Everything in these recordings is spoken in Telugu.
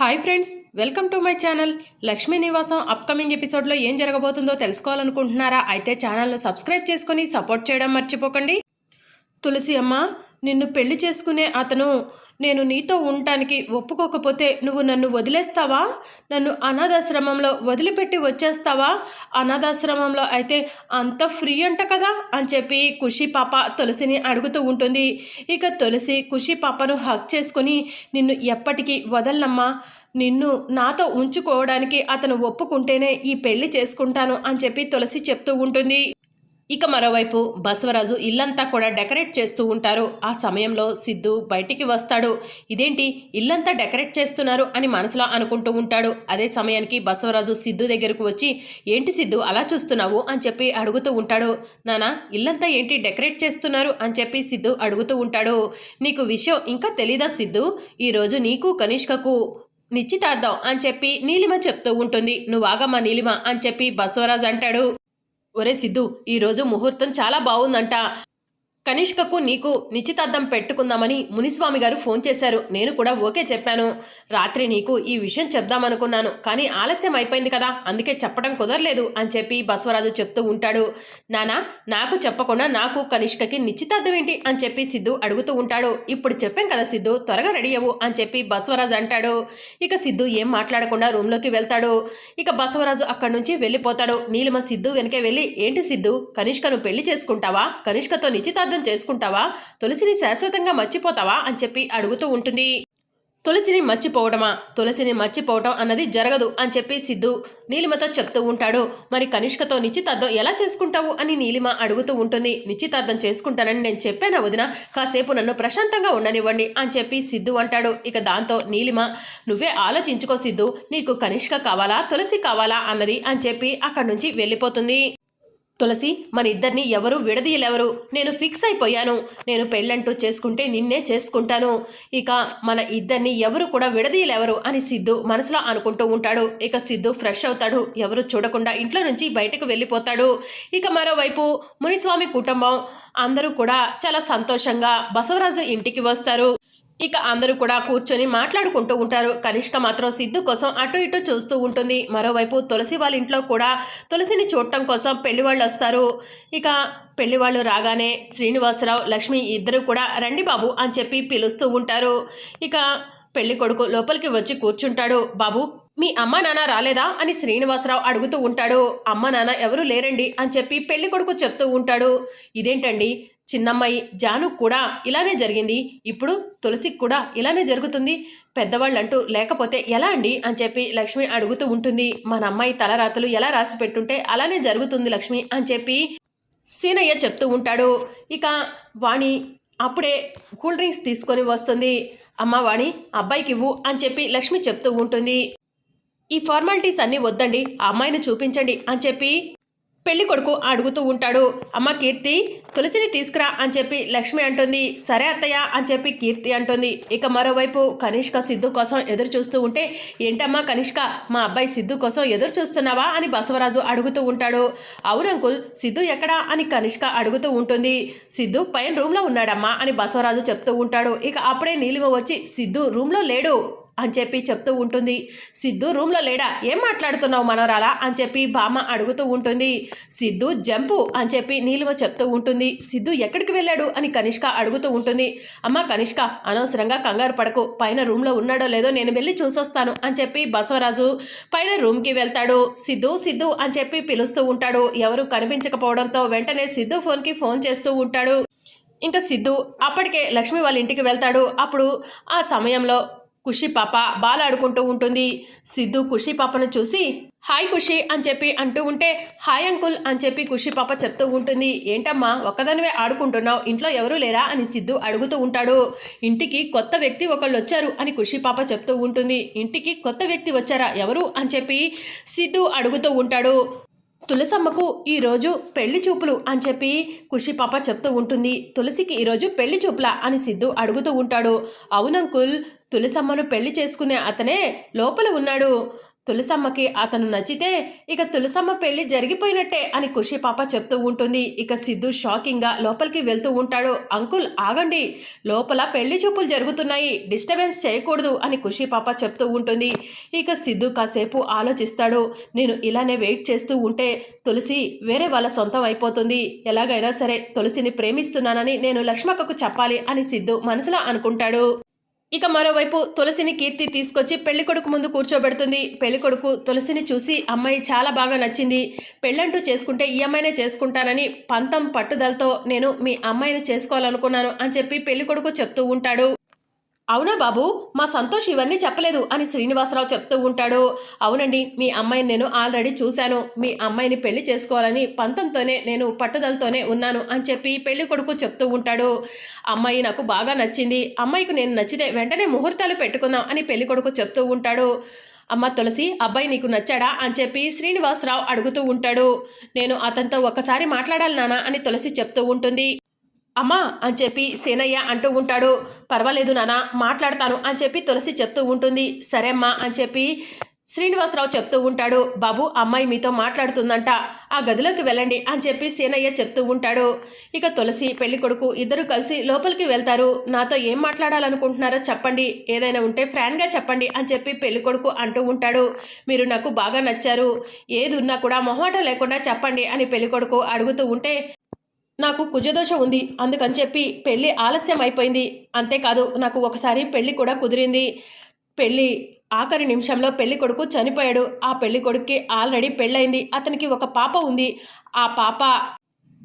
Hi friends welcome to my channel. Lakshmi Nivasam upcoming ఎపిసోడ్లో ఏం జరగబోతుందో తెలుసుకోవాలనుకుంటున్నారా? అయితే ఛానల్ను సబ్స్క్రైబ్ చేసుకొని సపోర్ట్ చేయడం మర్చిపోకండి. తులసి అమ్మ నిన్ను పెళ్ళి చేసుకునే అతను నేను నీతో ఉండటానికి ఒప్పుకోకపోతే నువ్వు నన్ను వదిలేస్తావా? నన్ను అనాథాశ్రమంలో వదిలిపెట్టి వచ్చేస్తావా? అనాథాశ్రమంలో అయితే అంత ఫ్రీ అంట కదా? అని చెప్పి ఖుషి పాప తులసిని అడుగుతూ ఉంటుంది. ఇక తులసి ఖుషి పాపను హక్ చేసుకొని నిన్ను ఎప్పటికీ వదలనమ్మా. నిన్ను నాతో ఉంచుకోవడానికి అతను ఒప్పుకుంటేనే ఈ పెళ్ళి చేసుకుంటాను అని చెప్పి తులసి చెప్తూ ఉంటుంది. ఇక మరోవైపు బసవరాజు ఇల్లంతా కూడా డెకరేట్ చేస్తూ ఉంటారు. ఆ సమయంలో సిద్ధు బయటికి వస్తాడు. ఇదేంటి? ఇల్లంతా డెకరేట్ చేస్తున్నారు అని మనసులో అనుకుంటూ ఉంటాడు. అదే సమయానికి బసవరాజు సిద్ధు దగ్గరకు వచ్చి ఏంటి సిద్ధు అలా చూస్తున్నావు? అని చెప్పి అడుగుతూ ఉంటాడు. నానా ఇల్లంతా ఏంటి డెకరేట్ చేస్తున్నారు? అని చెప్పి సిద్ధు అడుగుతూ ఉంటాడు. నీకు విషయం ఇంకా తెలీదా సిద్ధు? ఈరోజు నీకు కనిష్కకు నిశ్చితార్థం అని చెప్పి నీలిమ చెప్తూ ఉంటుంది. నువ్వు ఆగమ్మా నీలిమ అని చెప్పి బసవరాజు అంటాడు. ఒరే సిద్ధు ఈరోజు ముహూర్తం చాలా బాగుందంట. కనిష్కకు నీకు నిశ్చితార్థం పెట్టుకుందామని మునిస్వామి గారు ఫోన్ చేశారు. నేను కూడా ఓకే చెప్పాను. రాత్రి నీకు ఈ విషయం చెప్దామనుకున్నాను. కానీ ఆలస్యం అయిపోయింది కదా. అందుకే చెప్పడం కుదరలేదు అని చెప్పి బసవరాజు చెప్తూ ఉంటాడు. నానా నాకు చెప్పకుండా నాకు కనిష్కకి నిశ్చితార్థం ఏంటి? అని చెప్పి సిద్ధు అడుగుతూ ఉంటాడు. ఇప్పుడు చెప్పాం కదా సిద్ధు త్వరగా రెడీ అవ్వు అని చెప్పి బసవరాజు అంటాడు. ఇక సిద్ధు ఏం మాట్లాడకుండా రూమ్లోకి వెళ్తాడు. ఇక బసవరాజు అక్కడి నుంచి వెళ్ళిపోతాడు. నీలిమ సిద్ధు వెనకే వెళ్ళి ఏంటి సిద్ధు కనిష్కను పెళ్ళి చేసుకుంటావా? కనిష్కతో నిశ్చితార్థం చేసుకుంటావా? తులసిని శాశ్వతంగా మర్చిపోతావా? అని చెప్పి అడుగుతూ ఉంటుంది. తులసిని మర్చిపోవడమా? తులసిని మర్చిపోవటం అన్నది జరగదు అని చెప్పి సిద్ధు నీలిమతో చెప్తూ ఉంటాడు. మరి కనిష్కతో నిశ్చితార్థం ఎలా చేసుకుంటావు? అని నీలిమ అడుగుతూ ఉంటుంది. నిశ్చితార్థం చేసుకుంటానని నేను చెప్పాను వదిన? కాసేపు నన్ను ప్రశాంతంగా ఉండనివ్వండి అని చెప్పి సిద్ధు అంటాడు. ఇక దాంతో నీలిమ నువ్వే ఆలోచించుకో సిద్ధు. నీకు కనిష్క కావాలా? తులసి కావాలా? అన్నది అని చెప్పి అక్కడి నుంచి వెళ్ళిపోతుంది. తులసి మన ఇద్దరిని ఎవరు విడదీయలేవరు? నేను ఫిక్స్ అయిపోయాను. నేను పెళ్ళంటూ చేసుకుంటే నిన్నే చేసుకుంటాను. ఇక మన ఇద్దరిని ఎవరు కూడా విడదీయలేవరు అని సిద్ధు మనసులో అనుకుంటూ ఉంటాడు. ఇక సిద్ధు ఫ్రెష్ అవుతాడు. ఎవరు చూడకుండా ఇంట్లో నుంచి బయటకు వెళ్ళిపోతాడు. ఇక మరోవైపు మునిస్వామి కుటుంబం అందరూ కూడా చాలా సంతోషంగా బసవరాజు ఇంటికి వస్తారు. ఇక అందరూ కూడా కూర్చొని మాట్లాడుకుంటూ ఉంటారు. కనిష్క మాత్రం సిద్ధు కోసం అటు ఇటు చూస్తూ ఉంటుంది. మరోవైపు తులసి వాళ్ళ ఇంట్లో కూడా తులసిని చూడటం కోసం పెళ్ళి వాళ్ళు వస్తారు. ఇక పెళ్ళి వాళ్ళు రాగానే శ్రీనివాసరావు లక్ష్మి ఇద్దరు కూడా రండి బాబు అని చెప్పి పిలుస్తూ ఉంటారు. ఇక పెళ్ళి కొడుకు లోపలికి వచ్చి కూర్చుంటాడు. బాబు మీ అమ్మ నాన్న రాలేదా? అని శ్రీనివాసరావు అడుగుతూ ఉంటాడు. అమ్మ నాన్న ఎవరు లేరండి అని చెప్పి పెళ్ళి కొడుకు చెప్తూ ఉంటాడు. ఇదేంటండి? చిన్నమ్మాయి జాను కూడా ఇలానే జరిగింది. ఇప్పుడు తులసికి కూడా ఇలానే జరుగుతుంది. పెద్దవాళ్ళంటూ లేకపోతే ఎలా అండి? అని చెప్పి లక్ష్మి అడుగుతూ ఉంటుంది. మన అమ్మాయి తలరాతలు ఎలా రాసి పెట్టుంటే అలానే జరుగుతుంది లక్ష్మి అని చెప్పి సీనయ్య చెప్తూ ఉంటాడు. ఇక వాణి అప్పుడే కూల్ డ్రింక్స్ తీసుకొని వస్తుంది. అమ్మ వాణి అబ్బాయికి ఇవ్వు అని చెప్పి లక్ష్మి చెప్తూ ఉంటుంది. ఈ ఫార్మాలిటీస్ అన్నీ వద్దండి. ఆ అమ్మాయిని చూపించండి అని చెప్పి పెళ్ళి కొడుకు అడుగుతూ ఉంటాడు. అమ్మ కీర్తి తులసిని తీసుకురా అని చెప్పి లక్ష్మి అంటుంది. సరే అత్తయ్య అని చెప్పి కీర్తి అంటుంది. ఇక మరోవైపు కనిష్క సిద్ధు కోసం ఎదురు చూస్తూ ఉంటే ఏంటమ్మా కనిష్క మా అబ్బాయి సిద్ధు కోసం ఎదురు చూస్తున్నావా అని బసవరాజు అడుగుతూ ఉంటాడు. అవును అంకుల్ సిద్ధు ఎక్కడా అని కనిష్క అడుగుతూ ఉంటుంది. సిద్ధు పైన రూమ్లో ఉన్నాడమ్మా అని బసవరాజు చెప్తూ ఉంటాడు. ఇక అప్పుడే నీలిమ వచ్చి సిద్ధు రూమ్లో లేడు అని చెప్పి చెప్తూ ఉంటుంది. సిద్ధు రూమ్లో లేడా? ఏం మాట్లాడుతున్నావు మనోరాలా? అని చెప్పి బామ్మ అడుగుతూ ఉంటుంది. సిద్ధు జంపు అని చెప్పి నీలిమ చెప్తూ ఉంటుంది. సిద్ధు ఎక్కడికి వెళ్ళాడు? అని కనిష్క అడుగుతూ ఉంటుంది. అమ్మ కనిష్క అనవసరంగా కంగారు పడకు. పైన రూమ్లో ఉన్నాడో లేదో నేను వెళ్ళి చూసొస్తాను అని చెప్పి బసవరాజు పైన రూమ్కి వెళ్తాడు. సిద్ధు సిద్ధు అని చెప్పి పిలుస్తూ ఉంటాడు. ఎవరు కనిపించకపోవడంతో వెంటనే సిద్ధు ఫోన్కి ఫోన్ చేస్తూ ఉంటాడు. ఇంకా సిద్ధు అప్పటికే లక్ష్మి వాళ్ళ ఇంటికి వెళ్తాడు. అప్పుడు ఆ సమయంలో ఖుషి పాప బాల్ ఆడుకుంటూ ఉంటుంది. సిద్ధు ఖుషి పాపను చూసి హాయ్ ఖుషి అని చెప్పి అంటూ ఉంటే హాయ్ అంకుల్ అని చెప్పి ఖుషి పాప చెప్తూ ఉంటుంది. ఏంటమ్మా ఒక్కదానివే ఆడుకుంటున్నావు ఇంట్లో ఎవరూ లేరా? అని సిద్ధు అడుగుతూ ఉంటాడు. ఇంటికి కొత్త వ్యక్తి ఒకళ్ళు వచ్చారు అని ఖుషి పాప చెప్తూ ఉంటుంది. ఇంటికి కొత్త వ్యక్తి వచ్చారా? ఎవరు? అని చెప్పి సిద్ధు అడుగుతూ ఉంటాడు. తులసమ్మకు ఈరోజు పెళ్ళి చూపులు అని చెప్పి ఖుషి పాప చెప్తూ ఉంటుంది. తులసికి ఈరోజు పెళ్ళి చూపులా అని సిద్ధు అడుగుతూ ఉంటాడు. అవునంకుల్ తులసమ్మను పెళ్ళి చేసుకునే అతనే లోపల ఉన్నాడు. తులసమ్మకి అతను నచ్చితే ఇక తులసమ్మ పెళ్ళి జరిగిపోయినట్టే అని ఖుషి పాప చెప్తూ ఉంటుంది. ఇక సిద్ధు షాకింగ్గా లోపలికి వెళ్తూ ఉంటాడు. అంకుల్ ఆగండి. లోపల పెళ్ళి చూపులు జరుగుతున్నాయి. డిస్టర్బెన్స్ చేయకూడదు అని ఖుషి పాప చెప్తూ ఉంటుంది. ఇక సిద్ధు కాసేపు ఆలోచిస్తాడు. నేను ఇలానే వెయిట్ చేస్తూ ఉంటే తులసి వేరే వాళ్ళ సొంతం అయిపోతుంది. ఎలాగైనా సరే తులసిని ప్రేమిస్తున్నానని నేను లక్ష్మక్కకు చెప్పాలి అని సిద్ధు మనసులో అనుకుంటాడు. ఇక మరోవైపు తులసిని కీర్తి తీసుకొచ్చి పెళ్ళి కొడుకు ముందు కూర్చోబెడుతుంది. పెళ్ళి కొడుకు తులసిని చూసి అమ్మాయి చాలా బాగా నచ్చింది. పెళ్ళంటూ చేసుకుంటే ఈ అమ్మాయినే చేసుకుంటానని పంతం పట్టుదలతో నేను మీ అమ్మాయిని చేసుకోవాలనుకున్నాను అని చెప్పి పెళ్ళి కొడుకు చెప్తూ ఉంటాడు. అవునా బాబు? మా సంతోష్ ఇవన్నీ చెప్పలేదు అని శ్రీనివాసరావు చెప్తూ ఉంటాడు. అవునండి మీ అమ్మాయిని నేను ఆల్రెడీ చూశాను. మీ అమ్మాయిని పెళ్ళి చేసుకోవాలని పంతంతోనే నేను పట్టుదలతోనే ఉన్నాను అని చెప్పి పెళ్ళి కొడుకు చెప్తూ ఉంటాడు. అమ్మాయి నాకు బాగా నచ్చింది. అమ్మాయికి నేను నచ్చితే వెంటనే ముహూర్తాలు పెట్టుకుందాం అని పెళ్ళి కొడుకు చెప్తూ ఉంటాడు. అమ్మ తులసి అబ్బాయి నీకు నచ్చాడా అని చెప్పి శ్రీనివాసరావు అడుగుతూ ఉంటాడు. నేను అతనితో ఒకసారి మాట్లాడాలి నానా అని తులసి చెప్తూ ఉంటుంది. అమ్మా అని చెప్పి సేనయ్య అంటూ ఉంటాడు. పర్వాలేదు నాన్న మాట్లాడతాను అని చెప్పి తులసి చెప్తూ ఉంటుంది. సరేమ్మా అని చెప్పి శ్రీనివాసరావు చెప్తూ ఉంటాడు. బాబు అమ్మాయి మీతో మాట్లాడుతుందంట. ఆ గదిలోకి వెళ్ళండి అని చెప్పి సేనయ్య చెప్తూ ఉంటాడు. ఇక తులసి పెళ్ళి కొడుకు ఇద్దరు కలిసి లోపలికి వెళ్తారు. నాతో ఏం మాట్లాడాలనుకుంటున్నారో చెప్పండి. ఏదైనా ఉంటే ఫ్రాన్గా చెప్పండి అని చెప్పి పెళ్ళి కొడుకు అంటూ ఉంటాడు. మీరు నాకు బాగా నచ్చారు. ఏది ఉన్నా కూడా మొహమాట లేకుండా చెప్పండి అని పెళ్ళి కొడుకు అడుగుతూ ఉంటే నాకు కుజదోష ఉంది అందుకని చెప్పి పెళ్ళి ఆలస్యం అయిపోయింది. అంతేకాదు నాకు ఒకసారి పెళ్ళి కూడా కుదిరింది. పెళ్ళి ఆఖరి నిమిషంలో పెళ్ళి కొడుకు చనిపోయాడు. ఆ పెళ్ళి కొడుక్కి ఆల్రెడీ పెళ్ళయింది. అతనికి ఒక పాప ఉంది. ఆ పాప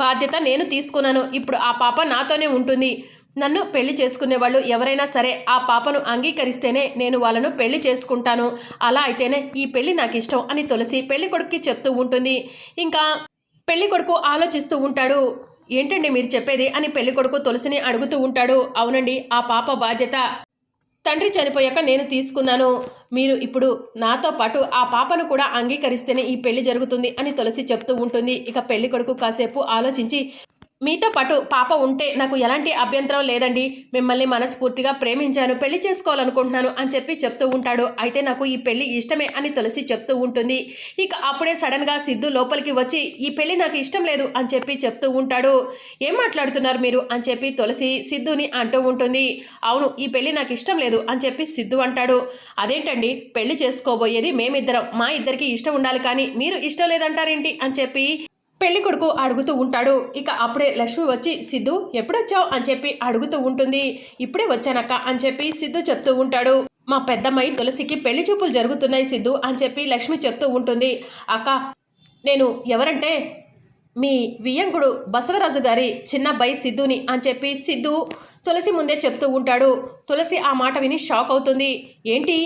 బాధ్యత నేను తీసుకున్నాను. ఇప్పుడు ఆ పాప నాతోనే ఉంటుంది. నన్ను పెళ్ళి చేసుకునే వాళ్ళు ఎవరైనా సరే ఆ పాపను అంగీకరిస్తేనే నేను వాళ్ళను పెళ్ళి చేసుకుంటాను. అలా అయితేనే ఈ పెళ్ళి నాకు ఇష్టం అని తులసి పెళ్ళి కొడుక్కి చెప్తూ ఉంటుంది. ఇంకా పెళ్ళి కొడుకు ఆలోచిస్తూ ఉంటాడు. ఏంటండి మీరు చెప్పేది అని పెళ్ళి కొడుకు తులసిని అడుగుతూ ఉంటాడు. అవునండి ఆ పాప బాధ్యత. తండ్రి చనిపోయాక నేను తీసుకున్నాను. మీరు ఇప్పుడు నాతో పాటు ఆ పాపను కూడా అంగీకరిస్తేనే ఈ పెళ్ళి జరుగుతుంది అని తులసి చెప్తూ ఉంటుంది. ఇక పెళ్ళి కొడుకు కాసేపు ఆలోచించి మీతో పాటు పాప ఉంటే నాకు ఎలాంటి అభ్యంతరం లేదండి. మిమ్మల్ని మనస్ఫూర్తిగా ప్రేమించాను పెళ్ళి చేసుకోవాలనుకుంటున్నాను అని చెప్పి చెప్తూ ఉంటాడు. అయితే నాకు ఈ పెళ్ళి ఇష్టమే అని తులసి చెప్తూ ఉంటుంది. ఇక అప్పుడే సడన్గా సిద్ధు లోపలికి వచ్చి ఈ పెళ్ళి నాకు ఇష్టం లేదు అని చెప్పి చెప్తూ ఉంటాడు. ఏం మాట్లాడుతున్నారు మీరు? అని చెప్పి తులసి సిద్ధుని అంటూ ఉంటుంది. అవును ఈ పెళ్ళి నాకు ఇష్టం లేదు అని చెప్పి సిద్ధు అంటాడు. అదేంటండి? పెళ్ళి చేసుకోబోయేది మేమిద్దరం. మా ఇద్దరికి ఇష్టం ఉండాలి కానీ మీరు ఇష్టం లేదంటారేంటి? అని చెప్పి పెళ్ళి కొడుకు అడుగుతూ ఉంటాడు. ఇక అప్పుడే లక్ష్మి వచ్చి సిద్ధు ఎప్పుడొచ్చావు? అని చెప్పి అడుగుతూ ఉంటుంది. ఇప్పుడే వచ్చానక్క అని చెప్పి సిద్ధు చెప్తూ ఉంటాడు. మా పెద్దమ్మాయి తులసికి పెళ్ళి చూపులు జరుగుతున్నాయి సిద్ధు అని చెప్పి లక్ష్మి చెప్తూ ఉంటుంది. అక్క నేను ఎవరంటే మీ వియ్యంకుడు బసవరాజు గారి చిన్నబ్బాయి సిద్ధుని అని చెప్పి సిద్ధు తులసి ముందే చెప్తూ ఉంటాడు. తులసి ఆ మాట విని షాక్ అవుతుంది. ఏంటి?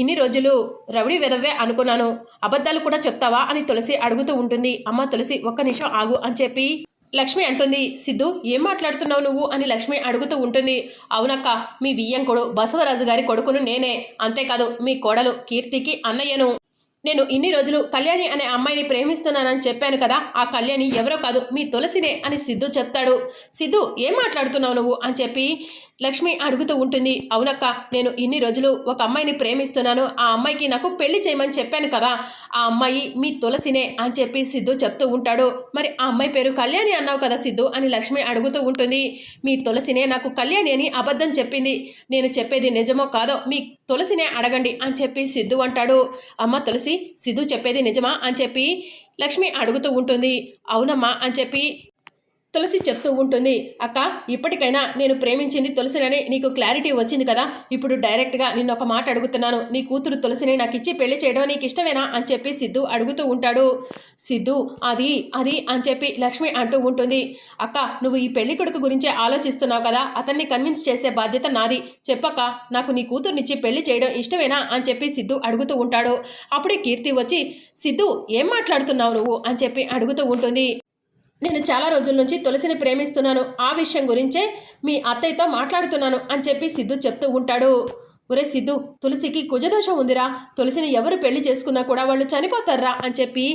ఇన్ని రోజులు రౌడీ వెదవే అనుకున్నాను. అబద్ధాలు కూడా చెప్తావా అని తులసి అడుగుతూ ఉంటుంది. అమ్మ తులసి ఒక్క నిమిషం ఆగు అని చెప్పి లక్ష్మి అంటుంది. సిద్ధు ఏం మాట్లాడుతున్నావు నువ్వు అని లక్ష్మి అడుగుతూ ఉంటుంది. అవునక్క మీ బియ్యంకుడు బసవరాజు గారి కొడుకును నేనే. అంతేకాదు మీ కోడలు కీర్తికి అన్నయ్యను. నేను ఇన్ని రోజులు కళ్యాణి అనే అమ్మాయిని ప్రేమిస్తున్నానని చెప్పాను కదా ఆ కళ్యాణి ఎవరో కాదు మీ తులసినే అని సిద్ధు చెప్తాడు. సిద్ధు ఏం మాట్లాడుతున్నావు నువ్వు? అని చెప్పి లక్ష్మి అడుగుతూ ఉంటుంది. అవునక్క నేను ఇన్ని రోజులు ఒక అమ్మాయిని ప్రేమిస్తున్నాను. ఆ అమ్మాయికి నాకు పెళ్ళి చేయమని చెప్పాను కదా ఆ అమ్మాయి మీ తులసినే అని చెప్పి సిద్ధు చెప్తూ ఉంటాడు. మరి ఆ అమ్మాయి పేరు కళ్యాణి అన్నావు కదా సిద్ధు అని లక్ష్మి అడుగుతూ ఉంటుంది. మీ తులసినే నాకు కళ్యాణి అని అబద్ధం చెప్పింది. నేను చెప్పేది నిజమో కాదో మీ తులసినే అడగండి అని చెప్పి సిద్ధు అంటాడు. అమ్మ తులసి సిద్ధు చెప్పేది నిజమా అని చెప్పి లక్ష్మి అడుగుతూ ఉంటుంది. అవునమ్మా అని చెప్పి తులసి చెప్తూ ఉంటుంది అక్క ఇప్పటికైనా నేను ప్రేమించింది తులసిననే నీకు క్లారిటీ వచ్చింది కదా? ఇప్పుడు డైరెక్ట్గా నిన్న ఒక మాట అడుగుతున్నాను. నీ కూతురు తులసిని నాకు ఇచ్చి పెళ్ళి చేయడం నీకు ఇష్టమేనా? అని చెప్పి సిద్ధు అడుగుతూ ఉంటాడు. సిద్ధు అది అది అని చెప్పి లక్ష్మి అంటూ ఉంటుంది. అక్క నువ్వు ఈ పెళ్ళి కొడుకు గురించే ఆలోచిస్తున్నావు కదా? అతన్ని కన్విన్స్ చేసే బాధ్యత నాది. చెప్పక్క నాకు నీ కూతురునిచ్చి పెళ్ళి చేయడం ఇష్టమేనా? అని చెప్పి సిద్ధు అడుగుతూ ఉంటాడు. అప్పుడే కీర్తి వచ్చి సిద్ధు ఏం మాట్లాడుతున్నావు నువ్వు? అని చెప్పి అడుగుతూ ఉంటుంది. నేను చాలా రోజుల నుంచి తులసిని ప్రేమిస్తున్నాను. ఆ విషయం గురించే మీ అత్తయ్యతో మాట్లాడుతున్నాను అని చెప్పి సిద్ధు చెప్తూ ఉంటాడు. ఒరే సిద్ధు తులసికి కుజదోషం ఉందిరా. తులసిని ఎవరు పెళ్ళి చేసుకున్నా కూడా వాళ్ళు చనిపోతారా అని చెప్పి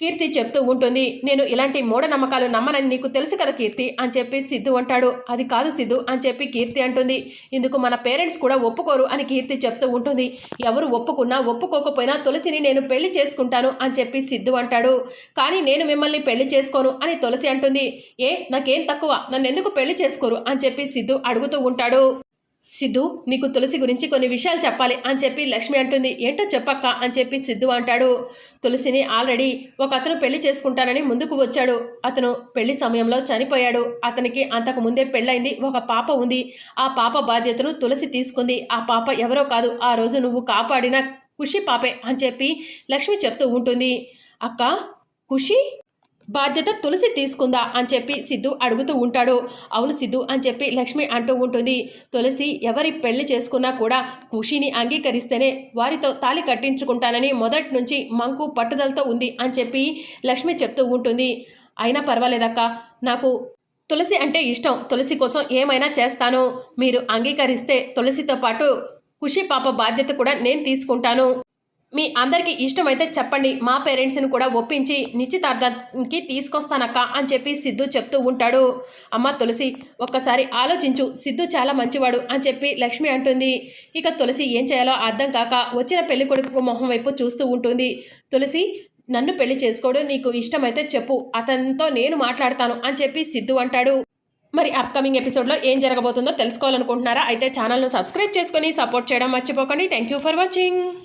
కీర్తి చెప్తూ ఉంటుంది నేను ఇలాంటి మూఢనమ్మకాలు నమ్మనని నీకు తెలుసు కదా కీర్తి అని చెప్పి సిద్ధు అంటాడు. అది కాదు సిద్ధు అని చెప్పి కీర్తి అంటుంది. ఇందుకు మన పేరెంట్స్ కూడా ఒప్పుకోరు అని కీర్తి చెప్తూ ఉంటుంది. ఎవరు ఒప్పుకున్నా ఒప్పుకోకపోయినా తులసిని నేను పెళ్ళి చేసుకుంటాను అని చెప్పి సిద్ధు అంటాడు. కానీ నేను మిమ్మల్ని పెళ్ళి చేసుకోను అని తులసి అంటుంది. ఏ నాకేం తక్కువ? నన్ను ఎందుకు పెళ్ళి చేసుకోరు అని చెప్పి సిద్ధు అడుగుతూ ఉంటాడు. సిద్ధు నీకు తులసి గురించి కొన్ని విషయాలు చెప్పాలి అని చెప్పి లక్ష్మి అంటుంది. ఏంటో చెప్పక్క అని చెప్పి సిద్ధు అంటాడు. తులసిని ఆల్రెడీ ఒక అతను పెళ్ళి చేసుకుంటానని ముందుకు వచ్చాడు. అతను పెళ్ళి సమయంలో చనిపోయాడు. అతనికి అంతకు ముందే పెళ్ళైంది ఒక పాప ఉంది. ఆ పాప బాధ్యతను తులసి తీసుకుంది. ఆ పాప ఎవరో కాదు. ఆ రోజు నువ్వు కాపాడిన ఖుషి పాపే అని చెప్పి లక్ష్మి చెప్తూ ఉంటుంది. అక్క ఖుషి? బాధ్యత తులసి తీసుకుందా అని చెప్పి సిద్ధు అడుగుతూ ఉంటాడు. అవును సిద్ధు అని చెప్పి లక్ష్మి అంటూ ఉంటుంది. తులసి ఎవరి పెళ్ళి చేసుకున్నా కూడా ఖుషిని అంగీకరిస్తేనే వారితో తాలి కట్టించుకుంటానని మొదటి నుంచి మంకు పట్టుదలతో ఉంది అని చెప్పి లక్ష్మి చెప్తూ ఉంటుంది. అయినా పర్వాలేదక్క నాకు తులసి అంటే ఇష్టం. తులసి కోసం ఏమైనా చేస్తాను. మీరు అంగీకరిస్తే తులసితో పాటు ఖుషి పాప బాధ్యత కూడా నేను తీసుకుంటాను. మీ అందరికీ ఇష్టమైతే చెప్పండి. మా పేరెంట్స్ని కూడా ఒప్పించి నిశ్చితార్థానికి తీసుకొస్తానక్క అని చెప్పి సిద్ధు చెప్తూ ఉంటాడు. అమ్మ తులసి ఒక్కసారి ఆలోచించు. సిద్ధు చాలా మంచివాడు అని చెప్పి లక్ష్మి అంటుంది. ఇక తులసి ఏం చేయాలో అర్థం కాక వచ్చిన పెళ్ళి కొడుకు మొహం వైపు చూస్తూ ఉంటుంది. తులసి నన్ను పెళ్ళి చేసుకోవడం నీకు ఇష్టమైతే చెప్పు. అతనితో నేను మాట్లాడతాను అని చెప్పి సిద్ధు అంటాడు. మరి అప్కమింగ్ ఎపిసోడ్లో ఏం జరగబోతుందో తెలుసుకోవాలనుకుంటున్నారా? అయితే ఛానల్ను సబ్స్క్రైబ్ చేసుకొని సపోర్ట్ చేయడం మర్చిపోకండి. Thank you for watching